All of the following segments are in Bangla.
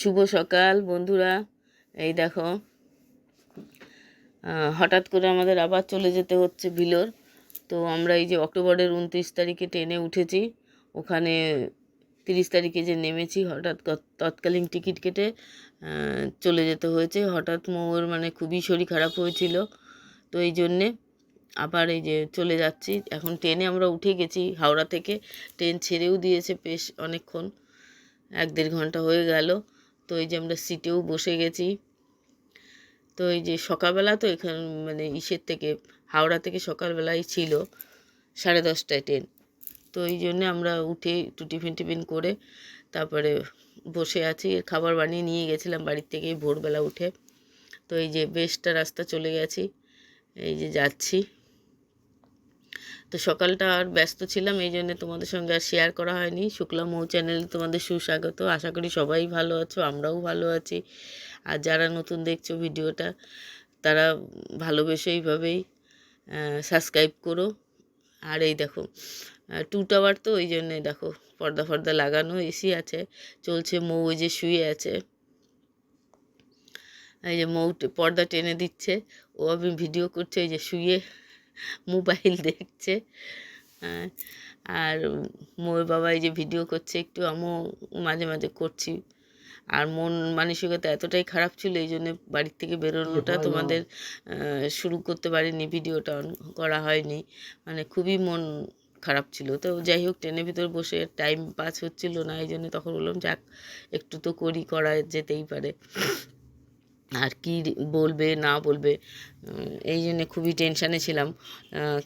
শুভ সকাল, বন্ধুরা। এই দেখো হঠাৎ করে আমাদের আবার চলে যেতে হচ্ছে ভিলোর তো আমরা এই যে অক্টোবরের উনত্রিশ তারিখে ট্রেনে উঠেছি, ওখানে তিরিশ তারিখে যে নেমেছি, হঠাৎ তৎকালীন টিকিট কেটে চলে যেতে হয়েছে। হঠাৎ মৌর মানে খুবই শরীর খারাপ হয়েছিল। তো এই জন্যে আবার এই যে চলে যাচ্ছি। এখন ট্রেনে আমরা উঠে গেছি হাওড়া থেকে। ট্রেন ছেড়েও দিয়েছে বেশ অনেকক্ষণ। এক দেড় ঘণ্টা হয়ে গেল। তো এই যে আমরা সিটেও বসে গেছি। তো এই যে সকালবেলা তো এখান মানে ইসের থেকে, হাওড়া থেকে সকালবেলাই ছিল সাড়ে দশটায় ট্রেন। তো এই জন্য আমরা উঠে একটু টিফিন টিফিন করে তারপরে বসে আছি। খাবার বানিয়ে নিয়ে গেছিলাম বাড়ির থেকে ভোরবেলা উঠে। তো এই যে বেশটা রাস্তা চলে গেছি। এই যে যাচ্ছি। তো সকালটা আর ব্যস্ত ছিলাম, এই জন্য তোমাদের সঙ্গে আর শেয়ার করা হয়নি। শুক্লা মৌ চ্যানেলে তোমাদের সুস্বাগত। আশা করি সবাই ভালো আছো, আমরাও ভালো আছি। আর যারা নতুন দেখছ ভিডিওটা, তারা ভালোবেসে এইভাবেই সাবস্ক্রাইব করো। আর এই দেখো টু টাওয়ার তো ওই জন্যে দেখো, পর্দা ফর্দা লাগানো, এসি আছে, চলছে মৌ ওই যে শুয়ে আছে। এই যে মৌ পর্দা টেনে দিচ্ছে, ও আমি ভিডিও করছে, এই যে শুয়ে মোবাইল দেখছে। হ্যাঁ, আর মোর বাবা এই যে ভিডিও করছে একটু আমিও মাঝে মাঝে করছি। আর মন মানসিকতা এতটাই খারাপ ছিল এই জন্য বাড়ির থেকে বেরোনোটা তোমাদের শুরু করতে পারিনি ভিডিওটা অন করা হয়নি। মানে খুবই মন খারাপ ছিল। তো যাই হোক ট্রেনের ভিতর বসে টাইম পাস হচ্ছিল না এই জন্য তখন বললাম যাক একটু তো করি করা যেতেই পারে। আর কি বলবে, না বলবে এই জন্যে খুবই টেনশানে ছিলাম।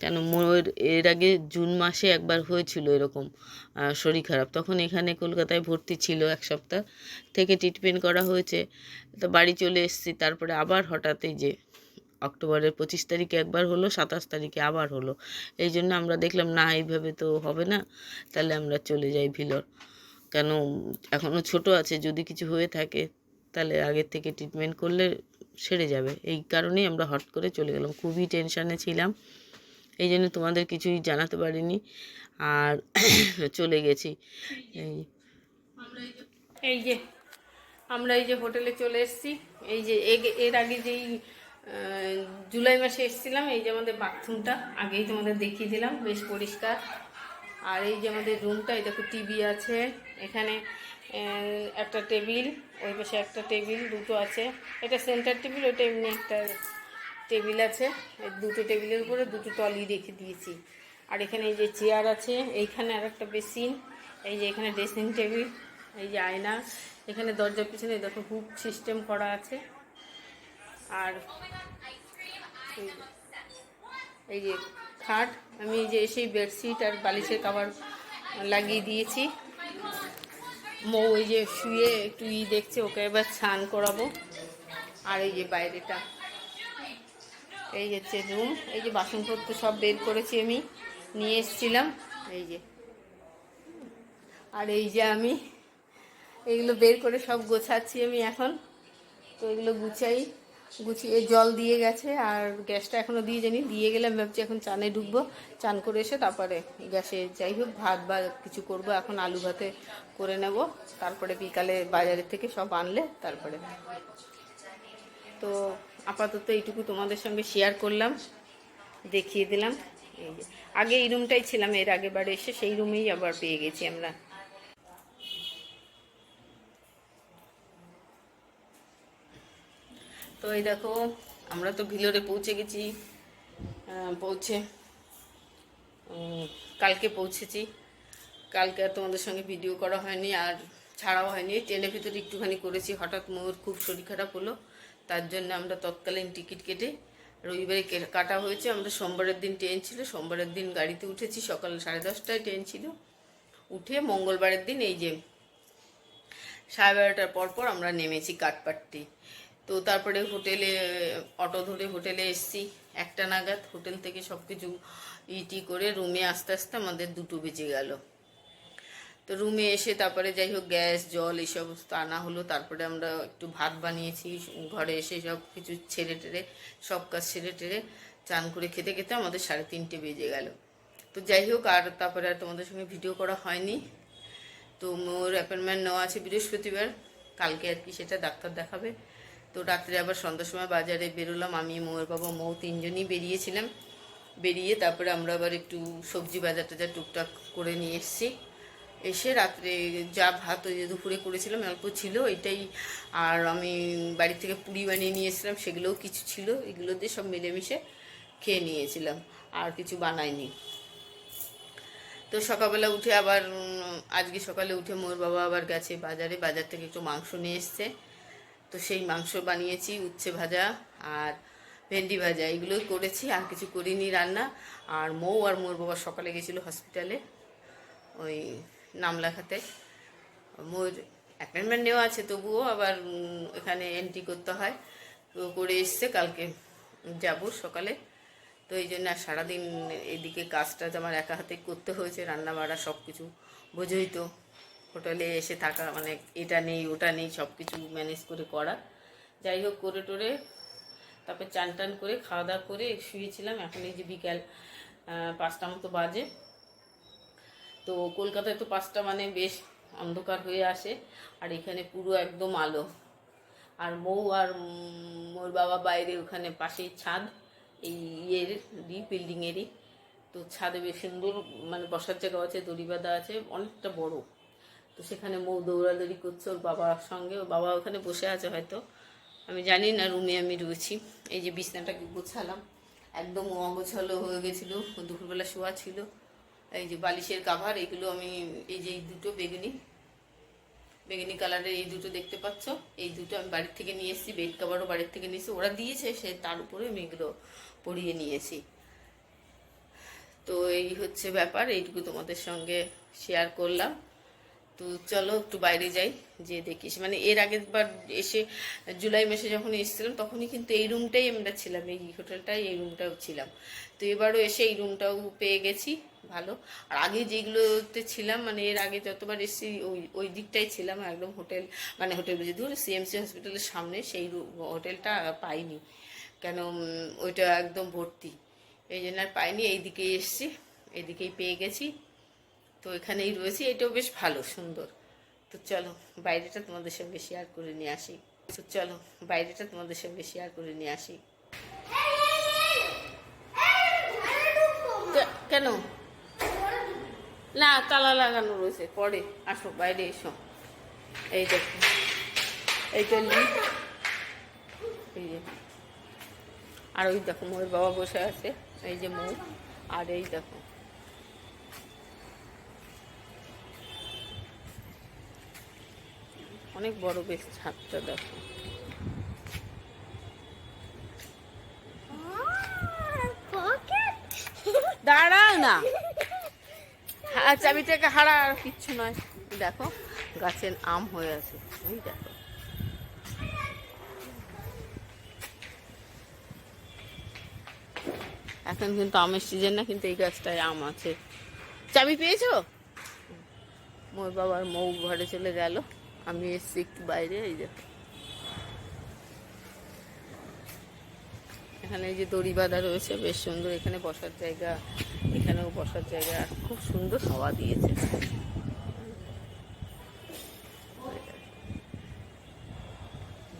কেন মোর, এর আগে জুন মাসে একবার হয়েছিল এরকম শরীর খারাপ। তখন এখানে কলকাতায় ভর্তি ছিল এক সপ্তাহ থেকে ট্রিটমেন্ট করা হয়েছে। তো বাড়ি চলে এসেছি, তারপরে আবার হঠাৎ এই যে অক্টোবরের পঁচিশ তারিখে একবার হলো, সাতাশ তারিখে আবার হলো। এই জন্য আমরা দেখলাম, না, এইভাবে তো হবে না, তাহলে আমরা চলে যাই ভিলর। কেন এখনও ছোট আছে, যদি কিছু হয়ে থাকে তাহলে আগের থেকে ট্রিটমেন্ট করলে সেরে যাবে। এই কারণেই আমরা হট করে চলে গেলাম। খুবই টেনশানে ছিলাম। এই জন্য তোমাদের কিছুই জানাতে পারিনি। আর চলে গেছি। এই এই যে, আমরা এই যে হোটেলে চলে এসেছি। এই যে এর আগে যেই জুলাই মাসে এসেছিলাম, এই যে আমাদের বাথরুমটা, আগেই তোমাদের দেখিয়ে দিলাম, বেশ পরিষ্কার। আর এই যে আমাদের রুমটা এই দেখো টিভি আছে। এখানে একটা টেবিল, ওই পাশে একটা টেবিল, দুটো আছে। এটা সেন্টার টেবিল ওটা এমনি একটা টেবিল আছে। দুটো টেবিলের উপরে দুটো টলি রেখে দিয়েছি। আর এখানে এই যে চেয়ার আছে, এইখানে আর একটা বেসিন, এই যে এখানে ড্রেসিং টেবিল, এই যে আয়না, এখানে দরজার পিছনে দেখো হুক সিস্টেম করা আছে। আর এই- যে খাট, আমি এই যে এসেই বেডশিট আর বালিশের কাভার লাগিয়ে দিয়েছি। মৌ এই যে শুয়ে একটু ই দেখছে, ওকে এবার স্নান করাবো। আর এই যে বাইরেটা, এই হচ্ছে রুম এই যে বাসনপত্র সব বের করেছি আমি, নিয়ে এসছিলাম, এই যে। আর এই যে আমি, এগুলো বের করে সব গোছাচ্ছি আমি এখন, তো এগুলো গুছাই। গুছিয়ে জল দিয়ে গেছে আর গ্যাসটা এখনও দিয়ে জানি দিয়ে গেলে আমি ভাবছি এখন চানে ঢুকবো। চান করে এসে তারপরে গ্যাসে যাই হোক, ভাত বা কিছু করব। এখন আলু ভাতে করে নেব। তারপরে বিকালে বাজারের থেকে সব আনলে তারপরে। তো আপাতত এইটুকু তোমাদের সঙ্গে শেয়ার করলাম, দেখিয়ে দিলাম। এই আগে এই রুমটাই ছিলাম, এর আগের বারে এসে সেই রুমেই আবার পেয়ে গেছি আমরা। তো এই দেখো, আমরা তো ভিলোরে পৌঁছে গেছি। পৌঁছে কালকে পৌঁছেছি। কালকে আর তোমাদের সঙ্গে ভিডিও করা হয়নি, আর ছাড়াও হয়নি। ট্রেনের ভিতরে একটুখানি করেছি, হঠাৎ মোর খুব শরীর খারাপ হলো। তার জন্য আমরা তৎকালীন টিকিট কেটে রবিবারে কাটা হয়েছে। আমরা সোমবারের দিন ট্রেন ছিল, সোমবারের দিন গাড়িতে উঠেছি। সকাল সাড়ে দশটায় ট্রেন ছিল। উঠে মঙ্গলবারের দিন এই যে সাড়ে বারোটার পর পর আমরা নেমেছি কাঠপাট্টি। তো তারপরে হোটেলে, অটো ধরে হোটেলে এসছি, একটা নাগাদ হোটেল থেকে সব কিছু ইটি করে রুমে আস্তে আস্তে আমাদের দুটো বেজে গেল। তো রুমে এসে তারপরে যাই হোক, গ্যাস, জল সমস্ত আনা হলো, তারপরে আমরা একটু ভাত বানিয়েছি, ঘরে এসে সব কিছু ছেড়ে টেড়ে, সব কাজ ছেড়ে টেড়ে চান করে খেতে খেতে আমাদের সাড়ে তিনটে বেজে গেল। তো যাই হোক, আর তারপরে আর তোমাদের সঙ্গে ভিডিও করা হয়নি। তো মোর অ্যাপয়েন্টমেন্ট নেওয়া আছে বৃহস্পতিবার, কালকে আর কি সেটা ডাক্তার দেখাবে। তো রাত্রে আবার সন্ধ্যার সময় বাজারে বেরোলাম। আমি মৌয়ের বাবা, মৌ তিনজনই বেরিয়েছিলাম। বেরিয়ে তারপরে আমরা আবার একটু সবজি বাজার টাজার টুকটাক করে নিয়ে এসেছি। এসে রাত্রে যা ভাত ওই যে দুপুরে করেছিলাম, অল্প ছিল এটাই আর আমি বাড়ি থেকে পুরি বানিয়ে নিয়ে এসেছিলাম, সেগুলোও কিছু ছিল, এগুলো দিয়ে সব মিলেমিশে খেয়ে নিয়েছিলাম, আর কিছু বানাইনি। তো সকালবেলা উঠে আবার আজকে সকালে উঠে মোর বাবা আবার গেছে বাজারে, বাজার থেকে একটু মাংস নিয়ে এসছে। তো সেই মাংস বানিয়েছি, উচ্ছে ভাজা আর ভেন্ডি ভাজা, এগুলোই করেছি, আর কিছু করিনি রান্না। আর মৌ আর মোর বাবা সকালে গেছিল হসপিটালে ওই নাম লেখাতে মোর অ্যাপয়েন্টমেন্ট নেওয়া আছে, তবুও আবার এখানে এন্ট্রি করতে হয়। করে এসছে, কালকে যাব সকালে। তো এই জন্য আর সারাদিন এদিকে কাজটা আমার একা হাতে করতে হয়েছে রান্না বাড়া সব কিছু বোঝোই তো। হোটেলে এসে থাকা মানে এটা নেই, ওটা নেই সব কিছু ম্যানেজ করে করা। যাই হোক, করে টোরে তারপর চান টান করে খাওয়া দাওয়া করে শুয়েছিলাম। এখন এই যে বিকাল পাঁচটা মতো বাজে। তো কলকাতায় তো পাঁচটা মানে বেশ অন্ধকার হয়ে আসে, আর এখানে পুরো একদম আলো। আর মৌ আর মোর বাবা বাইরে ওখানে পাশেই ছাদ, এই ইয়ের বিল্ডিংয়েরই তো ছাদে বেশ সুন্দর মানে বসার জায়গা আছে, দড়ি বাঁধা আছে, অনেকটা বড়। তো সেখানে মৌ দৌড়াদৌড়ি করছে ওর বাবার সঙ্গে। ওর বাবা ওখানে বসে আছে হয়তো। আমি জানি না রুমে আমি রয়েছি। এই যে বিছনাটাকে গোছালাম। একদম অগোছালো হয়ে গেছিল। দুপুরবেলা শোয়া ছিল। এই যে বালিশের কাভার এগুলো আমি এই যে এই দুটো বেগুনি বেগুনি কালারের এই দুটো দেখতে পাচ্ছ? এই দুটো আমি বাড়ির থেকে নিয়ে এসেছি বেড কাভারও বাড়ির থেকে নিয়েছি। ওরা দিয়েছে, সে তার উপরে আমি এগুলো পরিয়ে নিয়েছি। তো এই হচ্ছে ব্যাপার। এইটুকু তোমাদের সঙ্গে শেয়ার করলাম। তো চলো একটু বাইরে যাই যে দেখিস মানে এর আগের বার এসে জুলাই মাসে যখন এসেছিলাম, তখনই কিন্তু এই রুমটাই আমরা ছিলাম, এই হোটেলটাই, এই রুমটাও ছিলাম। তো এবারও এসে এই রুমটাও পেয়ে গেছি, ভালো। আর আগে যেগুলোতে ছিলাম মানে এর আগে যতবার এসেছি, ওই ওই দিকটাই ছিলাম, একদম হোটেল মানে হোটেল বুঝি ধর সিএমসি হসপিটালের সামনে, সেই হোটেলটা পাইনি। কেন ওইটা একদম ভর্তি। এই জন্য আর পাইনি এইদিকে এসেছি, এইদিকেই পেয়ে গেছি। তো এখানেই রয়েছি, এটাও বেশ ভালো, সুন্দর। তো চলো, বাইরেটা তোমাদের সঙ্গে শেয়ার করে নিয়ে আসি। তো চলো, বাইরেটা তোমাদের সঙ্গে শেয়ার করে নিয়ে আসি। কেন? না, তালা লাগানো রয়েছে, পরে, আসো, বাইরে এসো। এই দেখো এইটা এই যে। আর ওই দেখো, মোর বাবা বসে আছে, এই যে মৌ আর এই দেখো। অনেক বড় বেশ ছাদটা দেখো। দাঁড়াও না। চাবিটাকে হারা কিচ্ছু নয়। দেখো, গাছের আম হয়ে আছে। ওই দেখো। এখন কিন্তু আমের সিজন না, কিন্তু এই গাছটায় আম আছে। চাবি পেয়েছ? মোর বাবার মৌ ঘরে চলে গেল। আমি এসছি একটু বাইরে, এই যে। এখানে যে দড়ি বাঁধা রয়েছে, বেশ সুন্দর এখানে বসার জায়গা, এখানেও বসার জায়গা খুব সুন্দর হাওয়া দিয়েছে।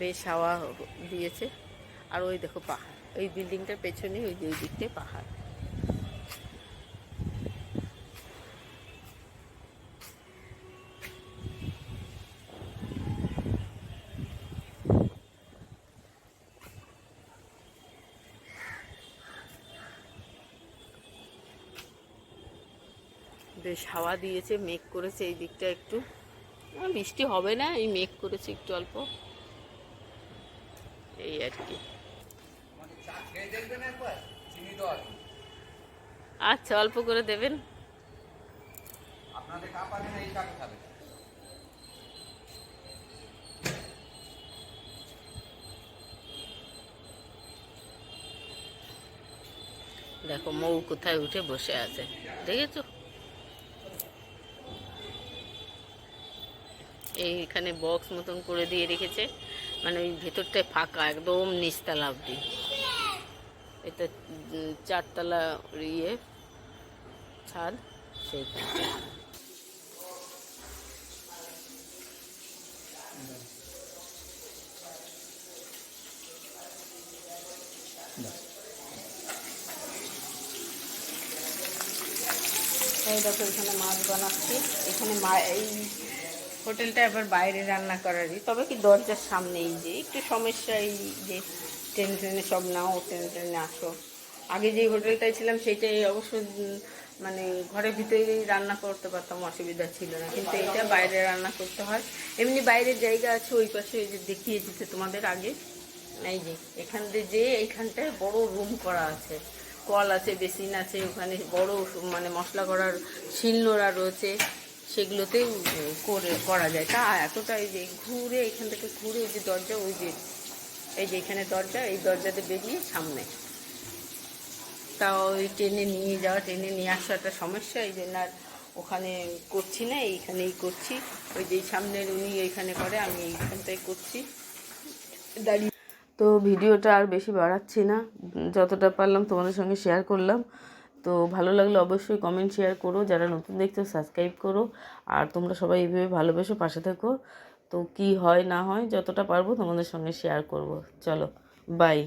বেশ হাওয়া দিয়েছে। আর ওই দেখো পাহাড় ওই বিল্ডিংটার পেছনে ওই যে ওই দিকটায় পাহাড়। বেশ হাওয়া দিয়েছে মেঘ করেছে এই দিকটা একটু। বৃষ্টি হবে না এই মেঘ করেছে একটু অল্প। এই আর কি। আচ্ছা অল্প করে দেবেন। দেখো মৌ কোথায় উঠে বসে আছে। দেখেছ? এইখানে বক্স মতন করে দিয়ে রেখেছে। মানে ওই ভেতরটায় ফাঁকা, একদম নিচতলা অব্দি এটা চারতলা ইয়ে ছাদ, সেই। এই দেখো, এখানে মাছ বানাচ্ছি। এখানে মা, এই হোটেলটা এবার বাইরে রান্না করারই। তবে কি দরজার সামনে এই যে, একটু সমস্যা এই যে ট্রেন ট্রেনে সব নাও ট্রেনে ট্রেনে আসো। আগে যেই হোটেলটায় ছিলাম, সেইটাই অবশ্য মানে ঘরের ভিতরেই রান্না করতে পারতাম, অসুবিধা ছিল না। কিন্তু এটা বাইরে রান্না করতে হয়। এমনি বাইরের জায়গা আছে, ওই পাশে যে দেখিয়ে দিতে তোমাদের আগে। এই যে, এখান দিয়ে যে এইখানটায় বড় রুম করা আছে। কল আছে, বেসিন আছে, ওখানে বড় মানে মশলা করার শিলনোড়া রয়েছে। সেগুলোতেই করে, করা যায়। তা এতটা এই যে ঘুরে এখান থেকে ঘুরে যে দরজা, ওই যে, এই যে এখানে দরজা, এই দরজাতে বেরিয়ে সামনে। তা ওই ট্রেনে নিয়ে যাওয়া, ট্রেনে নিয়ে আসা একটা সমস্যা, এই জন্য আর ওখানে করছি না, এইখানেই করছি। ওই যে সামনের উনি এইখানে করে, আমি এইখানটাই করছি। দাঁড়িয়ে তো ভিডিওটা আর বেশি বাড়াচ্ছি না। যতটা পারলাম তোমাদের সঙ্গে শেয়ার করলাম। তো ভালো লাগলে অবশ্যই কমেন্ট শেয়ার করো। যারা নতুন দেখছ সাবস্ক্রাইব করো। আর তোমরা সবাই এইভাবে ভালোবেসো পাশে থেকো। তো কি হয় না হয়, যতটা পারব তোমাদের সঙ্গে শেয়ার করব। চলো বাই